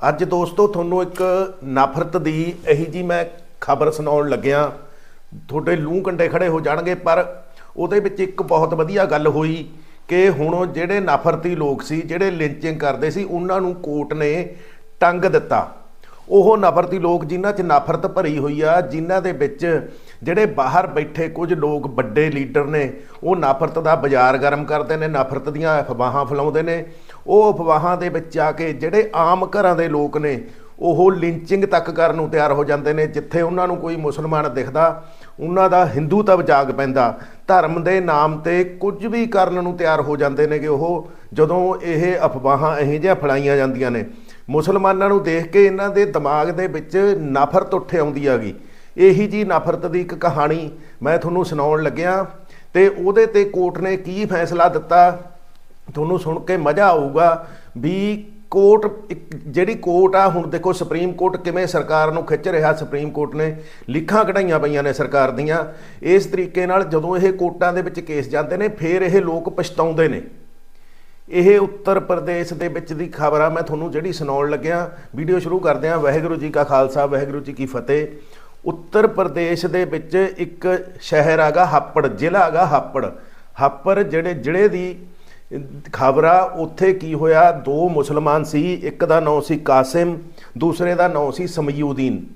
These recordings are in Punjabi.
ਅੱਜ ਦੋਸਤੋ, ਤੁਹਾਨੂੰ ਇੱਕ ਨਫ਼ਰਤ ਦੀ ਇਹੀ ਜੀ ਮੈਂ ਖਬਰ ਸੁਣਾਉਣ ਲੱਗਿਆ। ਤੁਹਾਡੇ ਲੂੰ ਕੰਡੇ ਖੜੇ ਹੋ ਜਾਣਗੇ, ਪਰ ਉਹਦੇ ਵਿੱਚ ਇੱਕ ਬਹੁਤ ਵਧੀਆ ਗੱਲ ਹੋਈ ਕਿ ਹੁਣ ਜਿਹੜੇ ਨਫ਼ਰਤੀ ਲੋਕ ਸੀ, ਜਿਹੜੇ ਲਿੰਚਿੰਗ ਕਰਦੇ ਸੀ, ਉਹਨਾਂ ਨੂੰ ਕੋਰਟ ਨੇ ਟੰਗ ਦਿੱਤਾ। ਉਹ ਨਫ਼ਰਤੀ ਲੋਕ ਜਿਨ੍ਹਾਂ 'ਚ ਨਫ਼ਰਤ ਭਰੀ ਹੋਈ ਆ, ਜਿਨ੍ਹਾਂ ਦੇ ਵਿੱਚ ਜਿਹੜੇ ਬਾਹਰ ਬੈਠੇ ਕੁਝ ਲੋਕ ਵੱਡੇ ਲੀਡਰ ਨੇ, ਉਹ ਨਫ਼ਰਤ ਦਾ ਬਾਜ਼ਾਰ ਗਰਮ ਕਰਦੇ ਨੇ, ਨਫ਼ਰਤ ਦੀਆਂ ਅਫਵਾਹਾਂ ਫੈਲਾਉਂਦੇ ਨੇ। ਉਹ ਅਫਵਾਹਾਂ ਦੇ ਵਿੱਚ ਆ ਕੇ ਜਿਹੜੇ ਆਮ ਘਰਾਂ ਦੇ ਲੋਕ ਨੇ, ਉਹ ਲਿੰਚਿੰਗ ਤੱਕ ਕਰਨ ਨੂੰ ਤਿਆਰ ਹੋ ਜਾਂਦੇ ਨੇ, ਜਿੱਥੇ ਉਹਨਾਂ ਨੂੰ ਕੋਈ ਮੁਸਲਮਾਨ ਦਿਖਦਾ, ਉਹਨਾਂ ਦਾ ਹਿੰਦੂ ਤਬ ਜਾਗ ਪੈਂਦਾ। ਧਰਮ ਦੇ ਨਾਮ ਤੇ ਕੁਝ ਵੀ ਕਰਨ ਨੂੰ ਤਿਆਰ ਹੋ ਜਾਂਦੇ ਨੇ ਕਿ ਉਹ, ਜਦੋਂ ਇਹ ਅਫਵਾਹਾਂ ਇਹੋ ਜਿਹੀਆਂ ਫੈਲਾਈਆਂ ਜਾਂਦੀਆਂ ਨੇ। ਮੁਸਲਮਾਨਾਂ ਨੂੰ ਦੇਖ ਕੇ ਇਹਨਾਂ ਦੇ ਦਿਮਾਗ ਦੇ ਵਿੱਚ ਨਫ਼ਰਤ ਉੱਠ ਆਉਂਦੀ ਹੈਗੀ। ਇਹੀ ਜੀ ਨਫ਼ਰਤ ਦੀ ਇੱਕ ਕਹਾਣੀ ਮੈਂ ਤੁਹਾਨੂੰ ਸੁਣਾਉਣ ਲੱਗਿਆ, ਤੇ ਉਹਦੇ ਤੇ ਕੋਰਟ ਨੇ ਕੀ ਫੈਸਲਾ ਦਿੱਤਾ? ਤੁਹਾਨੂੰ ਸੁਣ ਕੇ ਮਜ਼ਾ ਆਊਗਾ ਵੀ ਕੋਰਟ, ਇੱਕ ਜਿਹੜੀ ਕੋਰਟ ਆ, ਹੁਣ ਦੇਖੋ ਸੁਪਰੀਮ ਕੋਰਟ ਕਿਵੇਂ ਸਰਕਾਰ ਨੂੰ ਖਿੱਚ ਰਿਹਾ, ਸੁਪਰੀਮ ਕੋਰਟ ਨੇ ਲਿਖਾਂ ਕਢਾਈਆਂ ਪਈਆਂ ਨੇ ਸਰਕਾਰ ਦੀਆਂ। ਇਸ ਤਰੀਕੇ ਨਾਲ ਜਦੋਂ ਇਹ ਕੋਰਟਾਂ ਦੇ ਵਿੱਚ ਕੇਸ ਜਾਂਦੇ ਨੇ, ਫਿਰ ਇਹ ਲੋਕ ਪਛਤਾਉਂਦੇ ਨੇ। ਇਹ ਉੱਤਰ ਪ੍ਰਦੇਸ਼ ਦੇ ਵਿੱਚ ਦੀ ਖਬਰ ਆ, ਮੈਂ ਤੁਹਾਨੂੰ ਜਿਹੜੀ ਸੁਣਾਉਣ ਲੱਗਿਆ, ਵੀਡੀਓ ਸ਼ੁਰੂ ਕਰਦੇ ਹਾਂ। ਵਾਹਿਗੁਰੂ ਜੀ ਕਾ ਖਾਲਸਾ, ਵਾਹਿਗੁਰੂ ਜੀ ਕੀ ਫਤਿਹ। ਉੱਤਰ ਪ੍ਰਦੇਸ਼ ਦੇ ਵਿੱਚ ਇੱਕ ਸ਼ਹਿਰ ਹੈਗਾ ਹਾਪੜ, ਜ਼ਿਲ੍ਹਾ ਹੈਗਾ ਹਾਪੜ। ਹਾਪੜ ਜਿਹੜੇ ਜ਼ਿਲ੍ਹੇ ਦੀ ਖਬਰ ਆ, ਉੱਥੇ ਕੀ ਹੋਇਆ? ਦੋ ਮੁਸਲਮਾਨ ਸੀ, ਇੱਕ ਦਾ ਨਾਂ ਸੀ ਕਾਸਿਮ, ਦੂਸਰੇ ਦਾ ਨਾਂ ਸੀ ਸਮਯੂਦੀਨ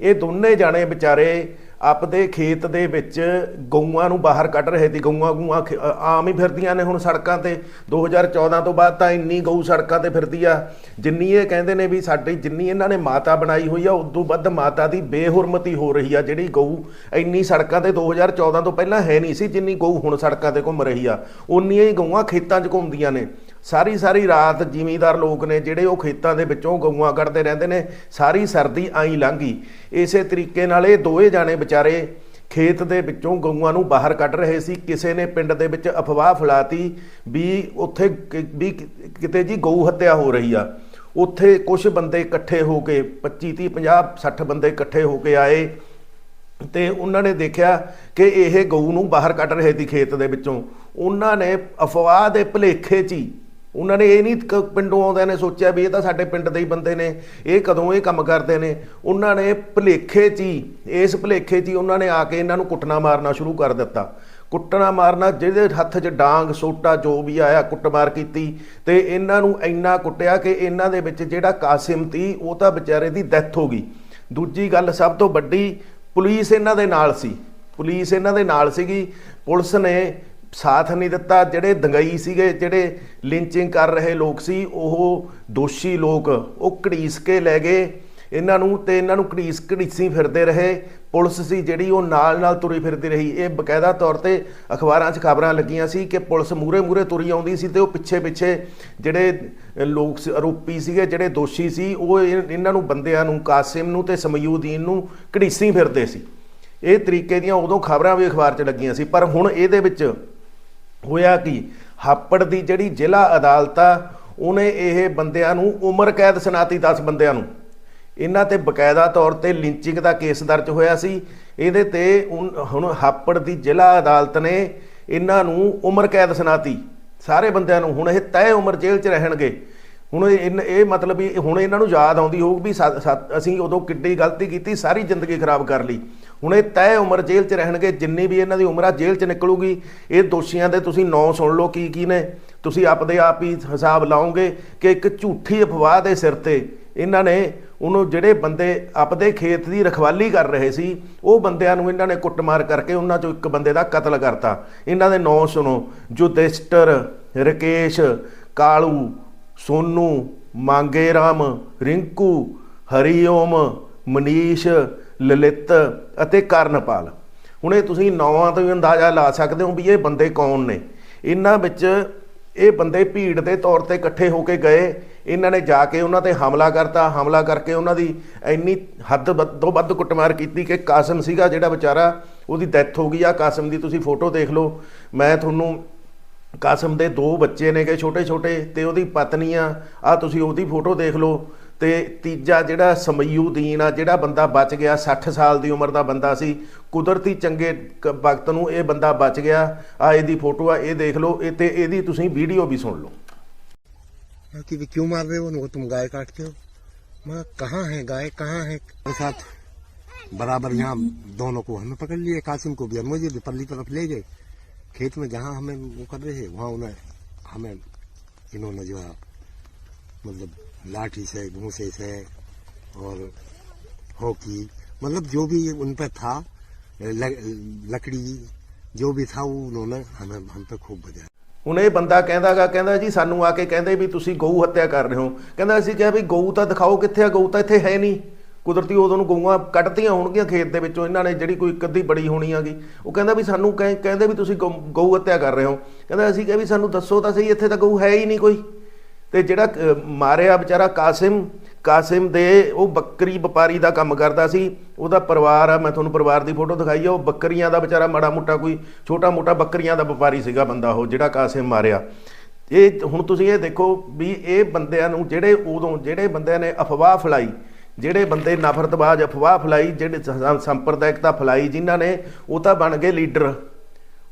ਇਹ ਦੋਨੇ ਜਾਣੇ ਵਿਚਾਰੇ ਆਪਦੇ ਖੇਤ ਦੇ ਵਿੱਚ ਗਊਆਂ ਨੂੰ ਬਾਹਰ ਕੱਢ ਰਹੇ ਸੀ, ਗਊਆਂ ਗੂਆਂ ਖ- ਆਮ ਹੀ ਫਿਰਦੀਆਂ ਨੇ ਹੁਣ ਸੜਕਾਂ ਤੇ। 2014 ਤੋਂ ਬਾਅਦ ਤਾਂ ਇੰਨੀ ਗਊ ਸੜਕਾਂ ਤੇ ਫਿਰਦੀ ਆ। ਜਿੰਨੀ ਇਹ ਕਹਿੰਦੇ ਨੇ ਵੀ ਸਾਡੀ, ਜਿੰਨੀ ਇਹਨਾਂ ਨੇ ਮਾਤਾ ਬਣਾਈ ਹੋਈ ਆ, ਉਦੋਂ ਵੱਧ ਮਾਤਾ ਦੀ ਬੇਹੁਰਮਤੀ ਹੋ ਰਹੀ ਆ। ਜਿਹੜੀ ਗਊ ਇੰਨੀ ਸੜਕਾਂ ਤੇ 2014 ਤੋਂ ਪਹਿਲਾਂ ਹੈ ਨਹੀਂ ਸੀ, ਜਿੰਨੀ ਗਊ ਹੁਣ ਸੜਕਾਂ ਤੇ ਘੁੰਮ ਰਹੀ ਆ। ਉਨੀਆਂ ਹੀ ਗਊਆਂ ਖੇਤਾਂ 'ਚ ਘੁੰਮਦੀਆਂ ਨੇ। ਸਾਰੀ ਸਾਰੀ ਰਾਤ ਜ਼ਿਮੀਂਦਾਰ ਲੋਕ ਨੇ ਜਿਹੜੇ ਉਹ ਖੇਤਾਂ ਦੇ ਵਿੱਚੋਂ ਗਊਆਂ ਕੱਢਦੇ ਰਹਿੰਦੇ ਨੇ, ਸਾਰੀ ਸਰਦੀ ਆਈ ਲੰਘੀ। ਇਸੇ ਤਰੀਕੇ ਨਾਲ ਇਹ ਦੋਏ ਜਾਣੇ ਵਿਚਾਰੇ ਖੇਤ ਦੇ ਵਿੱਚੋਂ ਗਊਆਂ ਨੂੰ ਬਾਹਰ ਕੱਢ ਰਹੇ ਸੀ। ਕਿਸੇ ਨੇ ਪਿੰਡ ਦੇ ਵਿੱਚ ਅਫਵਾਹ ਫੈਲਾਤੀ ਵੀ ਉੱਥੇ ਵੀ ਕਿਤੇ ਜੀ ਗਊ ਹੱਤਿਆ ਹੋ ਰਹੀ ਆ। ਉੱਥੇ ਕੁਝ ਬੰਦੇ ਇਕੱਠੇ ਹੋ ਕੇ 25 30 50 60 ਬੰਦੇ ਇਕੱਠੇ ਹੋ ਕੇ ਆਏ ਤੇ ਉਹਨਾਂ ਨੇ ਦੇਖਿਆ ਕਿ ਇਹ ਗਊ ਨੂੰ ਬਾਹਰ ਕੱਢ ਰਹੇ ਸੀ ਖੇਤ ਦੇ ਵਿੱਚੋਂ। ਉਹਨਾਂ ਨੇ ਅਫਵਾਹ ਦੇ ਭਲੇਖੇ 'ਚ ਹੀ ਉਹਨਾਂ ਨੇ ਇਹ ਨਹੀਂ ਕ- ਪਿੰਡੋਂ ਆਉਂਦਿਆਂ ਨੇ ਸੋਚਿਆ ਵੀ ਇਹ ਤਾਂ ਸਾਡੇ ਪਿੰਡ ਦੇ ਹੀ ਬੰਦੇ ਨੇ, ਇਹ ਕਦੋਂ ਇਹ ਕੰਮ ਕਰਦੇ ਨੇ। ਉਹਨਾਂ ਨੇ ਭਲੇਖੇ 'ਚ ਹੀ, ਇਸ ਭਲੇਖੇ 'ਚ ਹੀ ਉਹਨਾਂ ਨੇ ਆ ਕੇ ਇਹਨਾਂ ਨੂੰ ਕੁੱਟਣਾ ਮਾਰਨਾ ਸ਼ੁਰੂ ਕਰ ਦਿੱਤਾ। ਕੁੱਟਣਾ ਮਾਰਨਾ ਜਿਹਦੇ ਹੱਥ 'ਚ ਡਾਂਗ, ਸੋਟਾ ਜੋ ਵੀ ਆਇਆ ਕੁੱਟਮਾਰ ਕੀਤੀ ਤੇ ਇਹਨਾਂ ਨੂੰ ਇੰਨਾ ਕੁੱਟਿਆ ਕਿ ਇਹਨਾਂ ਦੇ ਵਿੱਚ ਜਿਹੜਾ ਕਾਸਿਮ ਤੀ, ਉਹ ਤਾਂ ਵਿਚਾਰੇ ਦੀ ਡੈਥ ਹੋ ਗਈ। ਦੂਜੀ ਗੱਲ ਸਭ ਤੋਂ ਵੱਡੀ, ਪੁਲਿਸ ਇਹਨਾਂ ਦੇ ਨਾਲ ਸੀ। ਪੁਲਿਸ ਇਹਨਾਂ ਦੇ ਨਾਲ ਸੀਗੀ। ਪੁਲਿਸ ਨੇ ਸਾਥ ਨਹੀਂ ਦਿੱਤਾ। ਜਿਹੜੇ ਦੰਗਈ ਸੀਗੇ, ਜਿਹੜੇ ਲਿੰਚਿੰਗ ਕਰ ਰਹੇ ਲੋਕ ਸੀ, ਉਹ ਦੋਸ਼ੀ ਲੋਕ, ਉਹ ਘੜੀਸ ਕੇ ਲੈ ਗਏ। ਇਹਨਾਂ ਨੂੰ ਤੇ ਇਹਨਾਂ ਨੂੰ ਘੜੀਸ ਘੜੀਸੀ ਫਿਰਦੇ ਰਹੇ। ਪੁਲਿਸ ਸੀ ਜਿਹੜੀ, ਉਹ ਨਾਲ ਨਾਲ ਤੁਰੀ ਫਿਰਦੀ ਰਹੀ। ਇਹ ਬਕਾਇਦਾ ਤੌਰ ਤੇ ਅਖਬਾਰਾਂ 'ਚ ਖਬਰਾਂ ਲੱਗੀਆਂ ਸੀ ਕਿ ਪੁਲਿਸ ਮੂਰੇ ਮੂਰੇ ਤੁਰੀ ਆਉਂਦੀ ਸੀ ਤੇ ਉਹ ਪਿੱਛੇ ਪਿੱਛੇ ਜਿਹੜੇ ਲੋਕ ਸੀ- ਆਰੋਪੀ ਸੀਗੇ, ਜਿਹੜੇ ਦੋਸ਼ੀ ਸੀ, ਉਹ ਇਹ- ਇਹਨਾਂ ਨੂੰ ਬੰਦਿਆਂ ਨੂੰ, ਕਾਸਿਮ ਨੂੰ ਤੇ ਸਮਯੂਦੀਨ ਨੂੰ ਘੜੀਸੀ ਫਿਰਦੇ ਸੀ। ਇਹ ਤਰੀਕੇ ਦੀਆਂ ਉਦੋਂ ਖਬਰਾਂ ਵੀ ਅਖਬਾਰ 'ਚ ਲੱਗੀਆਂ ਸੀ। ਪਰ ਹੁਣ ਇਹਦੇ ਵਿੱਚ ਹੋਇਆ ਕੀ? ਹਾਪੜ ਦੀ ਜਿਹੜੀ ਜ਼ਿਲ੍ਹਾ ਅਦਾਲਤ ਆ, ਉਹਨੇ ਇਹ ਬੰਦਿਆਂ ਨੂੰ ਉਮਰ ਕੈਦ ਸੁਣਾਤੀ 10 ਬੰਦਿਆਂ ਨੂੰ। ਇਹਨਾਂ ਤੇ ਬਕਾਇਦਾ ਤੌਰ ਤੇ ਲਿੰਚਿੰਗ ਦਾ ਕੇਸ ਦਰਜ ਹੋਇਆ ਸੀ। ਇਹਦੇ ਤੇ ਉਨ- ਹੁਣ ਹਾਪੜ ਦੀ ਜ਼ਿਲ੍ਹਾ ਅਦਾਲਤ ਨੇ ਇਹਨਾਂ ਨੂੰ ਉਮਰ ਕੈਦ ਸੁਣਾਤੀ। ਸਾਰੇ ਬੰਦਿਆਂ ਨੂੰ ਹੁਣ ਇਹ ਤੈਅ ਉਮਰ ਜੇਲ੍ਹ 'ਚ ਰਹਿਣਗੇ। ਹੁਣ ਇਹ ਇਹ ਮਤਲਬ ਵੀ ਹੁਣ ਇਹਨਾਂ ਨੂੰ ਯਾਦ ਆਉਂਦੀ ਹੋਊ ਵੀ ਸਾ- ਅਸੀਂ ਉਦੋਂ ਕਿੱਡੀ ਗਲਤੀ ਕੀਤੀ, ਸਾਰੀ ਜ਼ਿੰਦਗੀ ਖਰਾਬ ਕਰ ਲਈ। ਹੁਣ ਇਹ ਤੈਅ ਉਮਰ ਜੇਲ੍ਹ 'ਚ ਰਹਿਣਗੇ, ਜਿੰਨੀ ਵੀ ਇਹਨਾਂ ਦੀ ਉਮਰ ਆ, ਜੇਲ੍ਹ 'ਚ ਨਿਕਲੂਗੀ। ਇਹ ਦੋਸ਼ੀਆਂ ਦੇ ਤੁਸੀਂ ਨਾਂ ਸੁਣ ਲਓ ਕੀ ਕੀ ਨੇ। ਤੁਸੀਂ ਆਪਦੇ ਆਪ ਹੀ ਹਿਸਾਬ ਲਾਓਗੇ ਕਿ ਇੱਕ ਝੂਠੀ ਅਫਵਾਹ ਦੇ ਸਿਰ ਤੇ ਇਹਨਾਂ ਨੇ ਉਹਨੂੰ ਜਿਹੜੇ ਬੰਦੇ ਆਪਦੇ ਖੇਤ ਦੀ ਰਖਵਾਲੀ ਕਰ ਰਹੇ ਸੀ, ਉਹ ਬੰਦਿਆਂ ਨੂੰ ਇਹਨਾਂ ਨੇ ਕੁੱਟਮਾਰ ਕਰਕੇ ਉਹਨਾਂ ਚੋਂ ਇੱਕ ਬੰਦੇ ਦਾ ਕਤਲ ਕਰਤਾ। ਇਹਨਾਂ ਦੇ ਨਾਂ ਸੁਣੋ। ਜੁਦਿਸ਼ਟਰ ਰਕੇਸ਼, ਕਾਲੂ ਸੋਨੂ, ਮਾਂਗੇ ਰਾਮ, ਰਿੰਕੂ, ਹਰੀਓਮ, ਮਨੀਸ਼, ਲਲਿਤ ਅਤੇ ਕਰਨਪਾਲ। ਹੁਣ ਇਹ ਤੁਸੀਂ ਨੌਵਾਂ ਤੋਂ ਵੀ ਅੰਦਾਜ਼ਾ ਲਾ ਸਕਦੇ ਹੋ ਵੀ ਇਹ ਬੰਦੇ ਕੌਣ ਨੇ। ਇਹਨਾਂ ਵਿੱਚ ਇਹ ਬੰਦੇ ਭੀੜ ਦੇ ਤੌਰ ਤੇ ਇਕੱਠੇ ਹੋ ਕੇ ਗਏ। ਇਹਨਾਂ ਨੇ ਜਾ ਕੇ ਉਹਨਾਂ ਤੇ ਹਮਲਾ ਕਰਤਾ। ਹਮਲਾ ਕਰਕੇ ਉਹਨਾਂ ਦੀ ਇੰਨੀ ਹੱਦ ਵੱਧ ਤੋਂ ਵੱਧ ਕੁੱਟਮਾਰ ਕੀਤੀ ਕਿ ਕਾਸਮ ਸੀਗਾ ਜਿਹੜਾ ਵਿਚਾਰਾ, ਉਹਦੀ ਡੈਥ ਹੋ ਗਈ। ਆ ਕਾਸਮ ਦੀ ਤੁਸੀਂ ਫੋਟੋ ਦੇਖ ਲਓ। ਮੈਂ ਤੁਹਾਨੂੰ ਕਾਸਮ ਦੇ ਦੋ ਬੱਚੇ ਨੇਗੇ ਛੋਟੇ ਛੋਟੇ ਤੇ ਉਹਦੀ ਪਤਨੀ ਆ ਆ ਤੁਸੀਂ ਉਹਦੀ ਫੋਟੋ ਦੇਖ ਲਓ ਤੇ ਤੀਜਾ ਜਿਹੜਾ ਸਮਯੂਦੀਨ ਆ ਜਿਹੜਾ ਬੰਦਾ ਬਚ ਗਿਆ 60 ਸਾਲ ਦੀ ਉਮਰ ਦਾ ਬੰਦਾ ਸੀ ਕੁਦਰਤੀ ਚੰਗੇ ਕ- ਵਕਤ ਨੂੰ ਇਹ ਬੰਦਾ ਬਚ ਗਿਆ ਆ ਇਹਦੀ ਫੋਟੋ ਆ ਇਹ ਦੇਖ ਲਓ ਇਹ ਤੇ ਇਹਦੀ ਤੁਸੀਂ ਵੀਡੀਓ ਵੀ ਸੁਣ ਲਓ कि भी क्यों मार रहे हो उनको तुम गाय काटते हो मैं कहाँ है गाय कहाँ है मेरे साथ बराबर यहाँ दोनों को हमें पकड़ लिए कासिम को भी और मुझे भी पल्ली तरफ ले गए खेत में जहाँ हमें वो कर रहे थे वहाँ उन्हें हमें इन्होंने जो है मतलब लाठी से घूसे से और हॉकी मतलब जो भी उन पर था ल, लकड़ी जो भी था वो उन्होंने हमें हम पे खूब बजाया ਹੁਣ ਇਹ ਬੰਦਾ ਕਹਿੰਦਾਗਾ ਕਹਿੰਦਾ ਜੀ ਸਾਨੂੰ ਆ ਕੇ ਕਹਿੰਦੇ ਵੀ ਤੁਸੀਂ ਗਊ ਹੱਤਿਆ ਕਰ ਰਹੇ ਹੋ ਕਹਿੰਦਾ ਅਸੀਂ ਕਿਹਾ ਵੀ ਗਊ ਤਾਂ ਦਿਖਾਓ ਕਿੱਥੇ ਆ ਗਊ ਤਾਂ ਇੱਥੇ ਹੈ ਨਹੀਂ ਕੁਦਰਤੀ ਉਦੋਂ ਨੂੰ ਗਊਆਂ ਕੱਟਤੀਆਂ ਹੋਣਗੀਆਂ ਖੇਤ ਦੇ ਵਿੱਚੋਂ, ਇਹਨਾਂ ਨੇ ਜਿਹੜੀ ਕੋਈ ਇੱਕ ਬੜੀ ਹੋਣੀ ਆਗੀ ਉਹ ਕਹਿੰਦਾ ਵੀ ਸਾਨੂੰ ਕਹਿ- ਕਹਿੰਦੇ ਵੀ ਤੁਸੀਂ ਗਊ ਗਊ ਹੱਤਿਆ ਕਰ ਰਹੇ ਹੋ। ਕਹਿੰਦਾ ਅਸੀਂ ਕਿਹਾ ਵੀ ਸਾਨੂੰ ਦੱਸੋ ਤਾਂ ਸਹੀ, ਇੱਥੇ ਤਾਂ ਗਊ ਹੈ ਹੀ ਨਹੀਂ ਕੋਈ। ਤੇ ਜਿਹੜਾ ਮਾਰਿਆ ਵਿਚਾਰਾ ਕਾਸਿਮ ਕਾਸਿਮ ਦੇ ਉਹ ਬੱਕਰੀ ਵਪਾਰੀ ਦਾ ਕੰਮ ਕਰਦਾ ਸੀ। ਉਹਦਾ ਪਰਿਵਾਰ ਆ, ਮੈਂ ਤੁਹਾਨੂੰ ਪਰਿਵਾਰ ਦੀ ਫੋਟੋ ਦਿਖਾਈ ਆ, ਉਹ ਬੱਕਰੀਆਂ ਦਾ ਵਿਚਾਰਾ ਮਾੜਾ ਮੋਟਾ ਕੋਈ ਛੋਟਾ ਮੋਟਾ ਬੱਕਰੀਆਂ ਦਾ ਵਪਾਰੀ ਸੀਗਾ ਬੰਦਾ ਉਹ, ਜਿਹੜਾ ਕਾਸਿਮ ਮਾਰਿਆ। ਇਹ ਹੁਣ ਤੁਸੀਂ ਇਹ ਦੇਖੋ ਵੀ ਇਹ ਬੰਦਿਆਂ ਨੂੰ, ਜਿਹੜੇ ਉਦੋਂ, ਜਿਹੜੇ ਬੰਦਿਆਂ ਨੇ ਅਫਵਾਹ ਫੈਲਾਈ ਜਿਹੜੇ ਬੰਦੇ ਨਫ਼ਰਤਬਾਜ਼, ਅਫਵਾਹ ਫੈਲਾਈ ਜਿਹੜੇ ਸੰਪਰਦਾਇਕਤਾ ਫੈਲਾਈ, ਜਿਨ੍ਹਾਂ ਨੇ ਉਹ ਤਾਂ ਬਣ ਗਏ ਲੀਡਰ।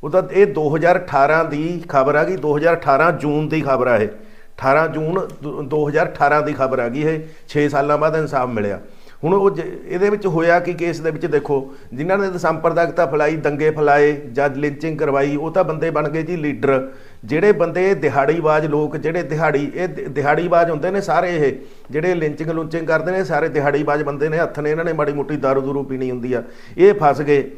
ਉਹ ਤਾਂ ਇਹ 2018 ਦੀ ਖਬਰ ਆ ਗਈ 2018 ਜੂਨ ਦੀ ਖਬਰ ਆ ਇਹ। 18 ਜੂਨ, ਦੋ- 2018 ਦੀ ਖਬਰ ਆ ਗਈ ਇਹ। 6 ਸਾਲਾਂ ਬਾਅਦ ਇਨਸਾਫ ਮਿਲਿਆ। ਹੁਣ ਉਹ ਜ- ਇਹਦੇ ਵਿੱਚ ਹੋਇਆ ਕਿ ਕੇਸ ਦੇ ਵਿੱਚ ਦੇਖੋ, ਜਿਨ੍ਹਾਂ ਨੇ ਸੰਪਰਦਾਇਕਤਾ ਫੈਲਾਈ, ਦੰਗੇ ਫੈਲਾਏ ਜਾਂ ਲਿੰਚਿੰਗ ਕਰਵਾਈ, ਉਹ ਤਾਂ ਬੰਦੇ ਬਣ ਗਏ ਜੀ ਲੀਡਰ ਜਿਹੜੇ ਬੰਦੇ ਦਿਹਾੜੀਬਾਜ਼ ਲੋਕ, ਜਿਹੜੇ ਦਿਹਾੜੀ, ਇਹ ਦਿ- ਦਿਹਾੜੀਬਾਜ਼ ਹੁੰਦੇ ਨੇ ਸਾਰੇ ਇਹ। ਜਿਹੜੇ ਲਿੰਚਿੰਗ ਲੁੰਚਿੰਗ ਕਰਦੇ ਨੇ, ਸਾਰੇ ਦਿਹਾੜੀਬਾਜ਼ ਬੰਦੇ ਨੇ, ਹੱਥ ਨੇ, ਇਹਨਾਂ ਨੇ ਮਾੜੀ ਮੋਟੀ ਦਾਰੂ ਦੂਰੂ ਪੀਣੀ ਹੁੰਦੀ ਆ। ਇਹ ਫਸ ਗਏ।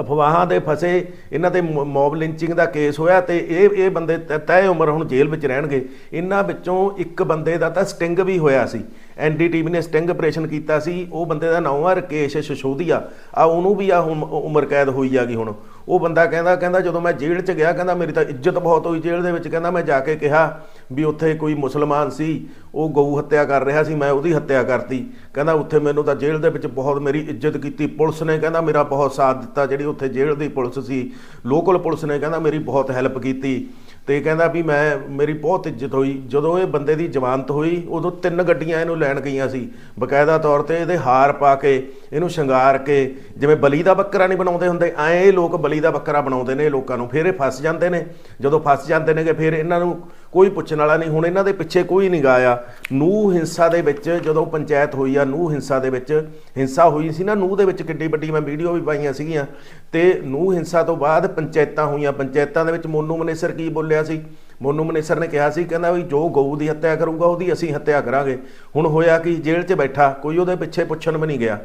ਅਫਵਾਹਾਂ ਦੇ ਫਸੇ, ਇਹਨਾਂ ਤੇ ਮ- ਮੌਬ ਲਿੰਚਿੰਗ ਦਾ ਕੇਸ ਹੋਇਆ ਤੇ ਇਹ ਇਹ ਬੰਦੇ ਤ- ਤੈਅ ਉਮਰ ਹੁਣ ਜੇਲ੍ਹ ਵਿੱਚ ਰਹਿਣਗੇ। ਇਹਨਾਂ ਵਿੱਚੋਂ ਇੱਕ ਬੰਦੇ ਦਾ ਤਾਂ ਸਟਿੰਗ ਵੀ ਹੋਇਆ ਸੀ। ਐਨਡੀਟੀਵੀ ਨੇ ਸਟਿੰਗ ਆਪਰੇਸ਼ਨ ਕੀਤਾ ਸੀ, ਉਹ ਬੰਦੇ ਦਾ ਨਾਮ ਆ ਰਕੇਸ਼ ਸ਼ਸ਼ੋਦੀਆ। ਆ ਉਹਨੂੰ ਵੀ ਆ ਹੁਣ ਉਮਰ ਕੈਦ ਹੋਈ ਆ ਗਈ ਹੁਣ। ਉਹ ਬੰਦਾ ਕਹਿੰਦਾ ਕਹਿੰਦਾ ਜਦੋਂ ਮੈਂ ਜੇਲ੍ਹ 'ਚ ਗਿਆ, ਕਹਿੰਦਾ ਮੇਰੀ ਤਾਂ ਇੱਜ਼ਤ ਬਹੁਤ ਹੋਈ ਜੇਲ੍ਹ ਦੇ ਵਿੱਚ, ਕਹਿੰਦਾ ਮੈਂ ਜਾ ਕੇ ਕਿਹਾ ਵੀ ਉੱਥੇ ਕੋਈ ਮੁਸਲਮਾਨ ਸੀ, ਉਹ ਗਊ ਹੱਤਿਆ ਕਰ ਰਿਹਾ ਸੀ, ਮੈਂ ਉਹਦੀ ਹੱਤਿਆ ਕਰਤੀ। ਕਹਿੰਦਾ ਉੱਥੇ ਮੈਨੂੰ ਤਾਂ ਜੇਲ੍ਹ ਦੇ ਵਿੱਚ ਬਹੁਤ ਮੇਰੀ ਇੱਜ਼ਤ ਕੀਤੀ। ਪੁਲਿਸ ਨੇ ਕਹਿੰਦਾ ਮੇਰਾ ਬਹੁਤ ਸਾਥ ਦਿੱਤਾ, ਜਿਹੜੀ ਉੱਥੇ ਜੇਲ੍ਹ ਦੀ ਪੁਲਿਸ ਸੀ, ਲੋਕਲ ਪੁਲਿਸ ਨੇ ਕਹਿੰਦਾ ਮੇਰੀ ਬਹੁਤ ਹੈਲਪ ਕੀਤੀ। ਤੇ ਕਹਿੰਦਾ ਵੀ ਮੈਂ, ਮੇਰੀ ਬਹੁਤ ਇੱਜ਼ਤ ਹੋਈ। ਜਦੋਂ ਇਹ ਬੰਦੇ ਦੀ ਜ਼ਮਾਨਤ ਹੋਈ, ਉਦੋਂ ਤਿੰਨ ਗੱਡੀਆਂ ਇਹਨੂੰ ਲੈਣ ਗਈਆਂ ਸੀ। ਬਕਾਇਦਾ ਤੌਰ ਤੇ ਇਹਦੇ ਹਾਰ ਪਾ ਕੇ, ਇਹਨੂੰ ਸ਼ਿੰਗਾਰ ਕੇ, ਜਿਵੇਂ ਬਲੀ ਦਾ ਬੱਕਰਾ ਨਹੀਂ ਬਣਾਉਂਦੇ ਹੁੰਦੇ, ਐਂ ਇਹ ਲੋਕ ਬਲੀ ਦਾ ਬੱਕਰਾ ਬਣਾਉਂਦੇ ਨੇ ਲੋਕਾਂ ਨੂੰ। ਫਿਰ ਇਹ ਫਸ ਜਾਂਦੇ ਨੇ। ਜਦੋਂ ਫਸ ਜਾਂਦੇ ਨੇਗੇ, ਫਿਰ ਇਹਨਾਂ ਨੂੰ ਕੋਈ ਪੁੱਛਣ ਵਾਲਾ ਨਹੀਂ। ਹੁਣ ਇਹਨਾਂ ਦੇ ਪਿੱਛੇ ਕੋਈ ਨਹੀਂ ਗਾਇਆ ਨੂਹ ਹਿੰਸਾ ਦੇ ਵਿੱਚ ਜਦੋਂ ਪੰਚਾਇਤ ਹੋਈ ਆ, ਨੂਹ ਹਿੰਸਾ ਦੇ ਵਿੱਚ ਹਿੰਸਾ ਹੋਈ ਸੀ ਨਾ। ਨੂਹ ਦੇ ਵਿੱਚ ਕਿੱਡੀ ਵੱਡੀ ਮੈਂ ਵੀਡੀਓ ਵੀ ਪਾਈਆਂ ਸੀਗੀਆਂ। ਤੇ ਨੂਹ ਹਿੰਸਾ ਤੋਂ ਬਾਅਦ ਪੰਚਾਇਤਾਂ ਹੋਈਆਂ। ਪੰਚਾਇਤਾਂ ਦੇ ਵਿੱਚ ਮੋਨੂ ਮਨੇਸਰ ਕੀ ਬੋਲਿਆ ਸੀ? ਮੋਨੂ ਮਨੇਸਰ ਨੇ ਕਿਹਾ ਸੀ, ਕਹਿੰਦਾ ਵੀ ਜੋ ਗਊ ਦੀ ਹੱਤਿਆ ਕਰੂਗਾ, ਉਹਦੀ ਅਸੀਂ ਹੱਤਿਆ ਕਰਾਂਗੇ। ਹੁਣ ਹੋਇਆ ਕਿ? ਜੇਲ੍ਹ 'ਚ ਬੈਠਾ, ਕੋਈ ਉਹਦੇ ਪਿੱਛੇ ਪੁੱਛਣ ਵੀ ਨਹੀਂ ਗਿਆ।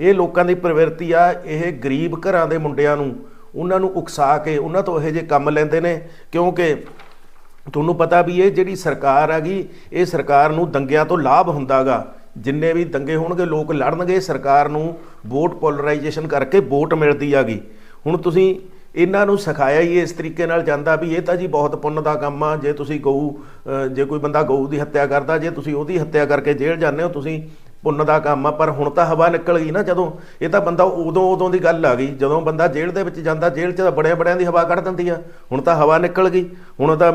ਇਹ ਲੋਕਾਂ ਦੀ ਪ੍ਰਵਿਰਤੀ ਆ, ਇਹ ਗਰੀਬ ਘਰਾਂ ਦੇ ਮੁੰਡਿਆਂ ਨੂੰ, ਉਹਨਾਂ ਨੂੰ ਉਕਸਾ ਕੇ, ਉਹਨਾਂ ਤੋਂ ਇਹੋ ਜਿਹੇ ਕੰਮ ਲੈਂਦੇ ਨੇ। ਕਿਉਂਕਿ ਤੁਹਾਨੂੰ ਪਤਾ ਵੀ ਇਹ ਜਿਹੜੀ ਸਰਕਾਰ ਹੈਗੀ, ਇਹ ਸਰਕਾਰ ਨੂੰ ਦੰਗਿਆਂ ਤੋਂ ਲਾਭ ਹੁੰਦਾਗਾ। ਜਿੰਨੇ ਵੀ ਦੰਗੇ ਹੋਣਗੇ, ਲੋਕ ਲੜਨਗੇ, ਸਰਕਾਰ ਨੂੰ ਵੋਟ ਪੋਲਰਾਈਜੇਸ਼ਨ ਕਰਕੇ ਵੋਟ ਮਿਲਦੀ ਆਗੀ ਹੁਣ ਤੁਸੀਂ ਇਹਨਾਂ ਨੂੰ ਸਿਖਾਇਆ ਹੀ ਇਸ ਤਰੀਕੇ ਨਾਲ ਜਾਂਦਾ ਵੀ ਇਹ ਤਾਂ ਜੀ ਬਹੁਤ ਪੁੰਨ ਦਾ ਕੰਮ ਆ, ਜੇ ਤੁਸੀਂ ਗਊ ਜੇ ਕੋਈ ਬੰਦਾ ਗਊ ਦੀ ਹੱਤਿਆ ਕਰਦਾ, ਜੇ ਤੁਸੀਂ ਉਹਦੀ ਹੱਤਿਆ ਕਰਕੇ ਜੇਲ੍ਹ ਜਾਂਦੇ ਹੋ, ਤੁਸੀਂ ਪੁੰਨ ਦਾ ਕੰਮ ਆ, ਪਰ ਹੁਣ ਤਾਂ ਹਵਾ ਨਿਕਲ ਗਈ ਨਾ ਜਦੋਂ। ਇਹ ਤਾਂ ਬੰਦਾ ਉਦੋਂ ਉਦੋਂ ਦੀ ਗੱਲ ਆ ਗਈ, ਜਦੋਂ ਬੰਦਾ ਜੇਲ੍ਹ ਦੇ ਵਿੱਚ ਜਾਂਦਾ, ਜੇਲ੍ਹ 'ਚ ਤਾਂ ਬੜਿਆਂ ਬੜਿਆਂ ਦੀ ਹਵਾ ਕੱਢ ਦਿੰਦੀ ਆ। ਹੁਣ ਤਾਂ ਹਵਾ ਨਿਕਲ ਗਈ। ਹੁਣ ਤਾਂ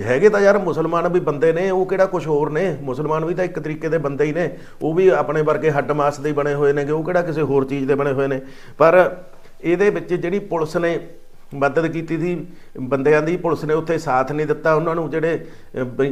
ਹੈਗੇ ਤਾਂ ਯਾਰ ਮੁਸਲਮਾਨ ਵੀ ਬੰਦੇ ਨੇ, ਉਹ ਕਿਹੜਾ ਕੁਝ ਹੋਰ ਨੇ? ਮੁਸਲਮਾਨ ਵੀ ਤਾਂ ਇੱਕ ਤਰੀਕੇ ਦੇ ਬੰਦੇ ਹੀ ਨੇ। ਉਹ ਵੀ ਆਪਣੇ ਵਰਗੇ ਹੱਡ ਮਾਸ ਦੇ ਬਣੇ ਹੋਏ ਨੇਗੇ, ਉਹ ਕਿਹੜਾ ਕਿਸੇ ਹੋਰ ਚੀਜ਼ ਦੇ ਬਣੇ ਹੋਏ ਨੇ? ਪਰ ਇਹਦੇ ਵਿੱਚ ਜਿਹੜੀ ਪੁਲਿਸ ਨੇ ਮਦਦ ਕੀਤੀ ਸੀ। ਬੰਦਿਆਂ ਦੀ ਪੁਲਿਸ ਨੇ ਉੱਥੇ ਸਾਥ ਨਹੀਂ ਦਿੱਤਾ। ਉਹਨਾਂ ਨੂੰ ਜਿਹੜੇ ਅਹ, ਬ-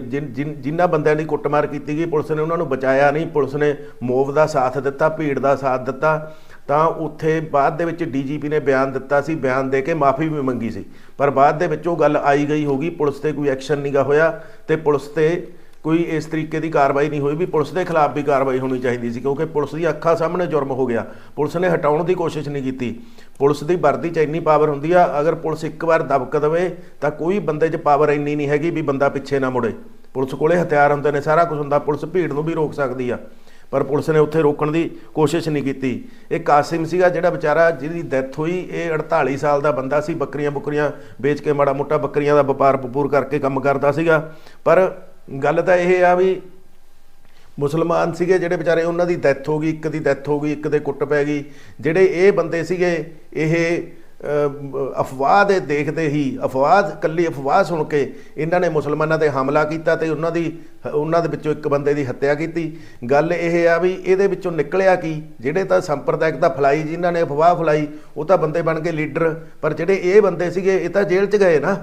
ਜਿਨ੍ਹਾਂ ਬੰਦਿਆਂ ਦੀ ਕੁੱਟਮਾਰ ਕੀਤੀ ਗਈ ਪੁਲਿਸ ਨੇ ਉਹਨਾਂ ਨੂੰ ਬਚਾਇਆ ਨਹੀਂ। ਪੁਲਿਸ ਨੇ ਮੋਵ ਦਾ ਸਾਥ ਦਿੱਤਾ ਭੀੜ ਦਾ ਸਾਥ ਦਿੱਤਾ। ਤਾਂ ਉੱਥੇ ਬਾਅਦ ਦੇ ਵਿੱਚ ਡੀਜੀਪੀ ਨੇ ਬਿਆਨ ਦਿੱਤਾ ਸੀ। ਬਿਆਨ ਦੇ ਕੇ ਮਾਫੀ ਵੀ ਮੰਗੀ ਸੀ। ਪਰ ਬਾਅਦ ਦੇ ਵਿੱਚ ਉਹ ਗੱਲ ਆਈ ਗਈ ਹੋਗੀ। ਪੁਲਿਸ ਤੇ ਕੋਈ ਐਕਸ਼ਨ ਨਹੀਂਗਾ ਹੋਇਆ ਤੇ ਪੁਲਿਸ ਤੇ ਕੋਈ ਇਸ ਤਰੀਕੇ ਦੀ ਕਾਰਵਾਈ ਨਹੀਂ ਹੋਈ ਵੀ ਪੁਲਿਸ ਦੇ ਖਿਲਾਫ ਵੀ ਕਾਰਵਾਈ ਹੋਣੀ ਚਾਹੀਦੀ ਸੀ, ਕਿਉਂਕਿ ਪੁਲਿਸ ਦੀ ਅੱਖਾਂ ਸਾਹਮਣੇ ਜੁਰਮ ਹੋ ਗਿਆ। ਪੁਲਿਸ ਨੇ ਹਟਾਉਣ ਦੀ ਕੋਸ਼ਿਸ਼ ਨਹੀਂ ਕੀਤੀ। ਪੁਲਿਸ ਦੀ ਵਰਦੀ 'ਚ ਇੰਨੀ ਪਾਵਰ ਹੁੰਦੀ ਆ, ਅਗਰ ਪੁਲਿਸ ਇੱਕ ਵਾਰ ਦਬਕ ਦੇਵੇ, ਤਾਂ ਕੋਈ ਬੰਦੇ 'ਚ ਪਾਵਰ ਇੰਨੀ ਨਹੀਂ ਹੈਗੀ ਵੀ ਬੰਦਾ ਪਿੱਛੇ ਨਾ ਮੁੜੇ। ਪੁਲਿਸ ਕੋਲੇ ਹਥਿਆਰ ਹੁੰਦੇ ਨੇ, ਸਾਰਾ ਕੁਝ ਹੁੰਦਾ, ਪੁਲਿਸ ਭੀੜ ਨੂੰ ਵੀ ਰੋਕ ਸਕਦੀ ਆ। ਪਰ ਪੁਲਿਸ ਨੇ ਉੱਥੇ ਰੋਕਣ ਦੀ ਕੋਸ਼ਿਸ਼ ਨਹੀਂ ਕੀਤੀ। ਇਹ ਕਾਸਿਮ ਸੀਗਾ ਜਿਹੜਾ ਵਿਚਾਰਾ ਜਿਹਦੀ ਡੈਥ ਹੋਈ, ਇਹ 48 ਸਾਲ ਦਾ ਬੰਦਾ ਸੀ ਬੱਕਰੀਆਂ ਬੁੱਕਰੀਆਂ ਵੇਚ ਕੇ ਮਾੜਾ ਮੋਟਾ ਬੱਕਰੀਆਂ ਦਾ ਵਪਾਰ ਵਪੂਰ ਕਰਕੇ ਕੰਮ ਕਰਦਾ ਸੀਗਾ। ਪਰ ਗੱਲ ਤਾਂ ਇਹ ਆ ਵੀ ਮੁਸਲਮਾਨ ਸੀਗੇ ਜਿਹੜੇ ਵਿਚਾਰੇ ਉਹਨਾਂ ਦੀ ਡੈਥ ਹੋ ਗਈ, ਇੱਕ ਦੀ ਡੈਥ ਹੋ ਗਈ, ਇੱਕ ਦੇ ਕੁੱਟ ਪੈ ਗਈ। ਜਿਹੜੇ ਇਹ ਬੰਦੇ ਸੀਗੇ, ਇਹ ਅਫਵਾਹ ਦੇ ਦੇਖਦੇ ਹੀ, ਅਫਵਾਹ, ਕੱਲੀ ਅਫਵਾਹ ਸੁਣ ਕੇ ਇਹਨਾਂ ਨੇ ਮੁਸਲਮਾਨਾਂ ਤੇ ਹਮਲਾ ਕੀਤਾ ਤੇ ਉਹਨਾਂ ਦੀ, ਉਹਨਾਂ ਦੇ ਵਿੱਚੋਂ ਇੱਕ ਬੰਦੇ ਦੀ ਹੱਤਿਆ ਕੀਤੀ। ਗੱਲ ਇਹ ਆ ਵੀ ਇਹਦੇ ਵਿੱਚੋਂ ਨਿਕਲਿਆ ਕੀ? ਜਿਹੜੇ ਤਾਂ ਸੰਪਰਦਾਇਕਤਾ ਫਲਾਈ ਜਿਨ੍ਹਾਂ ਨੇ ਅਫਵਾਹ ਫਲਾਈ, ਉਹ ਤਾਂ ਬੰਦੇ ਬਣ ਕੇ ਲੀਡਰ, ਪਰ ਜਿਹੜੇ ਇਹ ਬੰਦੇ ਸੀਗੇ, ਇਹ ਤਾਂ ਜੇਲ੍ਹ 'ਚ ਗਏ ਨਾ।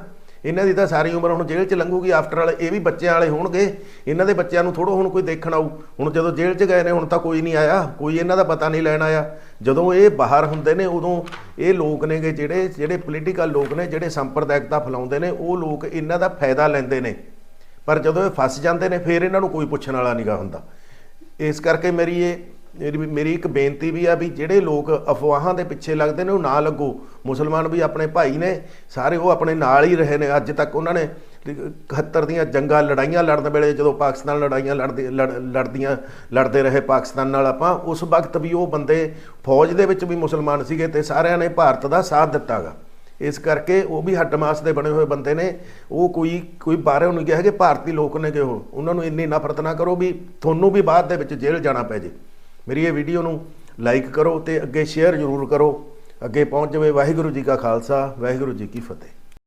ਇਹਨਾਂ ਦੀ ਤਾਂ ਸਾਰੀ ਉਮਰ ਹੁਣ ਜੇਲ੍ਹ 'ਚ ਲੰਘੂਗੀ ਆਫਟਰ ਵਾਲੇ, ਇਹ ਵੀ ਬੱਚਿਆਂ ਵਾਲੇ ਹੋਣਗੇ। ਇਹਨਾਂ ਦੇ ਬੱਚਿਆਂ ਨੂੰ ਥੋੜੋ ਹੁਣ ਕੋਈ ਦੇਖਣ ਆਊ। ਹੁਣ ਜਦੋਂ ਜੇਲ੍ਹ 'ਚ ਗਏ ਨੇ, ਹੁਣ ਤਾਂ ਕੋਈ ਨਹੀਂ ਆਇਆ। ਕੋਈ ਇਹਨਾਂ ਦਾ ਪਤਾ ਨਹੀਂ ਲੈਣ ਆਇਆ। ਜਦੋਂ ਇਹ ਬਾਹਰ ਹੁੰਦੇ ਨੇ, ਉਦੋਂ ਇਹ ਲੋਕ ਨੇਗੇ ਜਿਹੜੇ ਜਿਹੜੇ ਪੋਲੀਟੀਕਲ ਲੋਕ ਨੇ, ਜਿਹੜੇ ਸੰਪਰਦਾਇਕਤਾ ਫੈਲਾਉਂਦੇ ਨੇ, ਉਹ ਲੋਕ ਇਹਨਾਂ ਦਾ ਫਾਇਦਾ ਲੈਂਦੇ ਨੇ। ਪਰ ਜਦੋਂ ਇਹ ਫਸ ਜਾਂਦੇ ਨੇ, ਫਿਰ ਇਹਨਾਂ ਨੂੰ ਕੋਈ ਪੁੱਛਣ ਵਾਲਾ ਨਹੀਂਗਾ ਹੁੰਦਾ। ਇਸ ਕਰਕੇ ਮੇਰੀ ਇਹ ਮੇਰੀ ਇੱਕ ਬੇਨਤੀ ਵੀ ਆ ਵੀ ਜਿਹੜੇ ਲੋਕ ਅਫਵਾਹਾਂ ਦੇ ਪਿੱਛੇ ਲੱਗਦੇ ਨੇ, ਉਹ ਨਾ ਲੱਗੋ। ਮੁਸਲਮਾਨ ਵੀ ਆਪਣੇ ਭਾਈ ਨੇ, ਸਾਰੇ ਉਹ ਆਪਣੇ ਨਾਲ ਹੀ ਰਹੇ ਨੇ। ਅੱਜ ਤੱਕ ਉਹਨਾਂ ਨੇ 71 ਦੀਆਂ ਜੰਗਾਂ, ਲੜਾਈਆਂ ਲੜਨ ਵੇਲੇ ਜਦੋਂ ਪਾਕਿਸਤਾਨ ਲੜਾਈਆਂ ਲੜਦੇ ਲੜ- ਲੜਦੀਆਂ, ਲੜਦੇ ਰਹੇ ਪਾਕਿਸਤਾਨ ਨਾਲ ਆਪਾਂ, ਉਸ ਵਕਤ ਵੀ ਉਹ ਬੰਦੇ ਫੌਜ ਦੇ ਵਿੱਚ ਵੀ ਮੁਸਲਮਾਨ ਸੀਗੇ ਤੇ ਸਾਰਿਆਂ ਨੇ ਭਾਰਤ ਦਾ ਸਾਥ ਦਿੱਤਾਗਾ। ਇਸ ਕਰਕੇ ਉਹ ਵੀ ਹੱਡ ਮਾਸ ਦੇ ਬਣੇ ਹੋਏ ਬੰਦੇ ਨੇ। ਉਹ ਕੋਈ ਕੋਈ ਬਾਹਰੋਂ ਨਹੀਂ ਗਿਆ ਕਿ ਭਾਰਤੀ ਲੋਕ ਨੇ ਕਿ ਉਹਨਾਂ ਨੂੰ ਇੰਨੀ ਨਫ਼ਰਤ ਨਾ ਕਰੋ ਵੀ ਤੁਹਾਨੂੰ ਵੀ ਬਾਅਦ ਦੇ ਵਿੱਚ ਜੇਲ੍ਹ ਜਾਣਾ ਪੈ ਜੇ। ਮੇਰੀ ਇਹ ਵੀਡੀਓ ਨੂੰ ਲਾਈਕ ਕਰੋ ਤੇ ਅੱਗੇ ਸ਼ੇਅਰ ਜ਼ਰੂਰ ਕਰੋ। ਅੱਗੇ ਪਹੁੰਚ ਜਾਵੇ ਵਾਹਿਗੁਰੂ ਜੀ ਕਾ ਖਾਲਸਾ, ਵਾਹਿਗੁਰੂ ਜੀ ਕੀ ਫਤਿਹ।